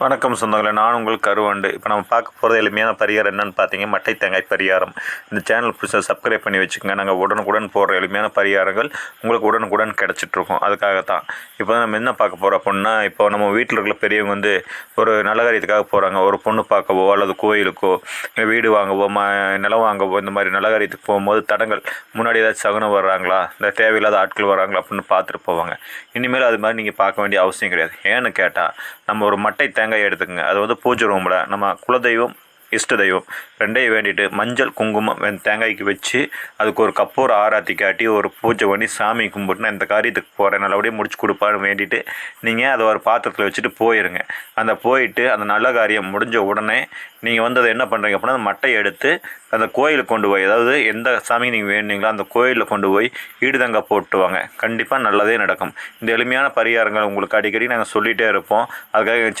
வணக்கம் சொந்தங்களே நான் உங்கள் கருவண்டு. இப்போ நம்ம பார்க்க போகிறது எளிமையான பரிகாரம் என்னன்னு பார்த்தீங்க மட்டை தேங்காய் பரிகாரம். இந்த சேனல் புதுசாக சப்ஸ்கிரைப் பண்ணி வச்சுக்கோங்க. நாங்கள் உடனுக்குடன் போடுற எளிமையான பரிகாரங்கள் உங்களுக்கு உடனுக்குடன் கிடச்சிட்ருக்கோம் அதுக்காகத்தான். இப்போ நம்ம என்ன பார்க்க போகிறோம் அப்படின்னா இப்போ நம்ம வீட்டில் இருக்கிற பெரியவங்க வந்து ஒரு நல்ல காரியத்துக்காக போகிறாங்க ஒரு பொண்ணு பார்க்கவோ அல்லது கோயிலுக்கோ இல்லை வீடு வாங்கவோ ம நிலம் வாங்கவோ இந்த மாதிரி நல்ல காரியத்துக்கு போகும்போது தடங்கள். முன்னாடி ஏதாச்சும் சகுனம் வர்றாங்களா? இந்த தேவையில்லாத ஆட்கள் வர்றாங்களா? அப்படின்னு பார்த்துட்டு போவாங்க. இனிமேல் அது மாதிரி நீங்கள் பார்க்க வேண்டிய அவசியம் கிடையாது. ஏன்னு கேட்டால் நம்ம ஒரு மட்டை தேங்காய் எடுத்துக்கங்க. அது வந்து பூஜை ரூமில் நம்ம குலதெய்வம் இஷ்ட தெய்வம் ரெண்டையும் வேண்டிட்டு மஞ்சள் குங்குமம் தேங்காய்க்கு வச்சு அதுக்கு ஒரு கப்போர் ஆராத்தி காட்டி ஒரு பூஜை பண்ணி சாமி கும்பிட்டு நான் இந்த காரியத்துக்கு போகிறேன் நல்லபடியாக முடிச்சு கொடுப்பான்னு வேண்டிட்டு நீங்கள் அதை ஒரு பாத்திரத்தில் வச்சுட்டு போயிருங்க. அந்த போயிட்டு அந்த நல்ல காரியம் முடிஞ்ச உடனே நீங்கள் வந்து அதை என்ன பண்ணுறீங்க அப்படின்னா அந்த மட்டையை எடுத்து அந்த கோயிலுக்கு கொண்டு போய் அதாவது எந்த சாமி நீங்கள் வேணுங்களோ அந்த கோயிலில் கொண்டு போய் ஈடுதங்க போட்டுவாங்க கண்டிப்பாக நல்லதே நடக்கும். இந்த எளிமையான பரிகாரங்கள் உங்களுக்கு அடிக்கடி நாங்கள் சொல்லிகிட்டே இருப்போம். அதுக்காக சேனல்